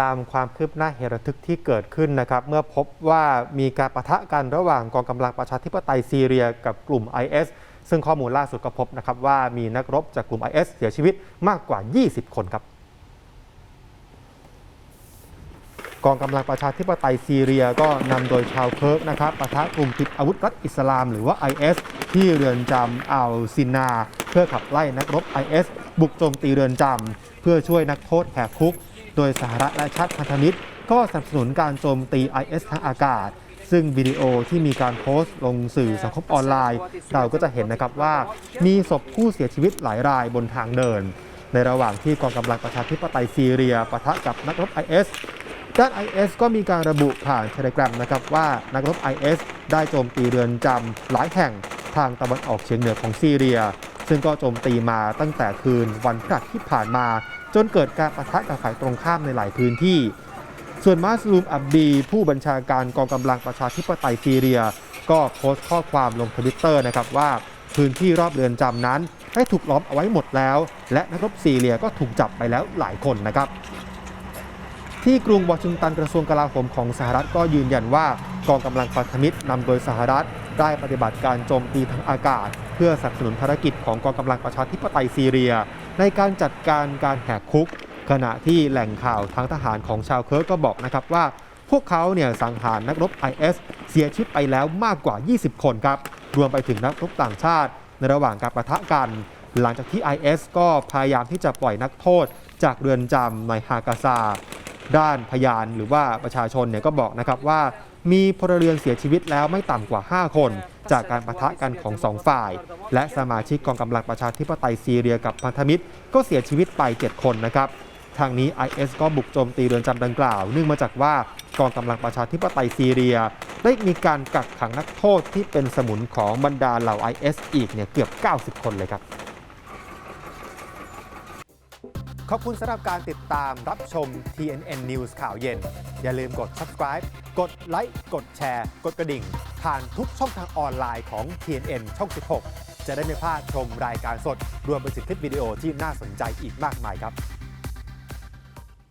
ตามความคืบหน้าเหตุระทึกที่เกิดขึ้นนะครับเมื่อพบว่ามีการปะทะกันระหว่างกองกำลังประชาธิปไตยซีเรียกับกลุ่ม IS ซึ่งข้อมูลล่าสุดก็พบนะครับว่ามีนักรบจากกลุ่ม IS เสียชีวิตมากกว่า 20 คนครับกองกำลังประชาธิปไตยซีเรียก็นำโดยชาวเคิร์กนะครับปะทะกลุ่มติดอาวุธรัฐอิสลามหรือว่า IS ที่เรือนจำอัลซินา เพื่อขับไล่นักรบ IS บุกโจมตีเรือนจำเพื่อช่วยนักโทษแหกคุก โดยสหรัฐและชาติพันธมิตร ก็สนับสนุนการโจมตี IS ทางอากาศ ซึ่งวิดีโอที่มีการโพสต์ลงสื่อสังคมออนไลน์ เราก็จะเห็นนะครับว่ามีศพผู้เสียชีวิตหลายรายบนทางเดิน ในระหว่างที่กองกำลังประชาธิปไตยซีเรียปะทะกับนักรบ IS ด้าน IS ก็มีการระบุผ่านเทเลกราฟนะครับว่านักรบ IS ได้โจมตีเรือนจำหลายแห่ง ทางตะวันออกเฉียงเหนือของซีเรีย ซึ่งก็โจมตีมาตั้งแต่คืนวันพฤหัสที่ผ่านมา จนเกิดการประทะกับฝ่ายตรงข้ามในหลายพื้นที่ ส่วนมาสลูมอับดี ผู้บัญชาการกองกำลังประชาธิปไตยซีเรีย ก็โพสต์ข้อความลงทวิตเตอร์นะครับว่าพื้นที่รอบเรือนจำนั้นได้ถูกล้อมเอาไว้หมดแล้ว และนักรบซีเรียก็ถูกจับไปแล้วหลายคนนะครับ ที่กรุงวอชิงตันกระทรวงกลาโหมของสหรัฐก็ยืนยันว่า กองกำลังพันธมิตรนำโดยสหรัฐ ได้ปฏิบัติการโจมตีทางอากาศ เพื่อสนับสนุนภารกิจของกองกำลังประชาธิปไตยซีเรีย ในการจัดการการแหกคุก ขณะที่แหล่งข่าวทางทหารของชาวเคิร์กก็บอกนะครับว่า พวกเขาเนี่ยสังหารนักรบ IS เสียชีวิตไปแล้วมากกว่า 20 คนครับรวมไปถึงนักรบต่างชาติ ในระหว่างการประทะกัน หลังจากที่ IS ก็พยายามที่จะปล่อยนักโทษจากเรือนจำในฮากาซา ด้านพยานหรือว่าประชาชนเนี่ยก็บอกนะครับว่ามีพลเรือนเสียชีวิตแล้วไม่ต่ำกว่า 5 คน จากการประทะกันของสองฝ่าย และสมาชิกกองกำลังประชาธิปไตยซีเรียกับพันธมิตร ก็เสียชีวิตไป 7 คนนะครับทางนี้ IS ก็บุกโจมตีเรือนจำดังกล่าว เนื่องมาจากว่ากองกำลังประชาธิปไตยซีเรีย ได้มีการกักขังนักโทษที่เป็นสมุนของบรรดาเหล่า IS อีกเนี่ยเกือบ 90 คนเลยครับ ขอบคุณสำหรับการติดตามรับชม TNN News ข่าวเย็น อย่าลืมกด subscribe กดไลค์กดแชร์ กดกระดิ่ง ผ่านทุกช่องทางออนไลน์ของ TNN ช่อง 16 จะได้ไม่พลาดชมรายการสด รวมไปถึงคลิปวิดีโอที่น่าสนใจอีกมากมายครับ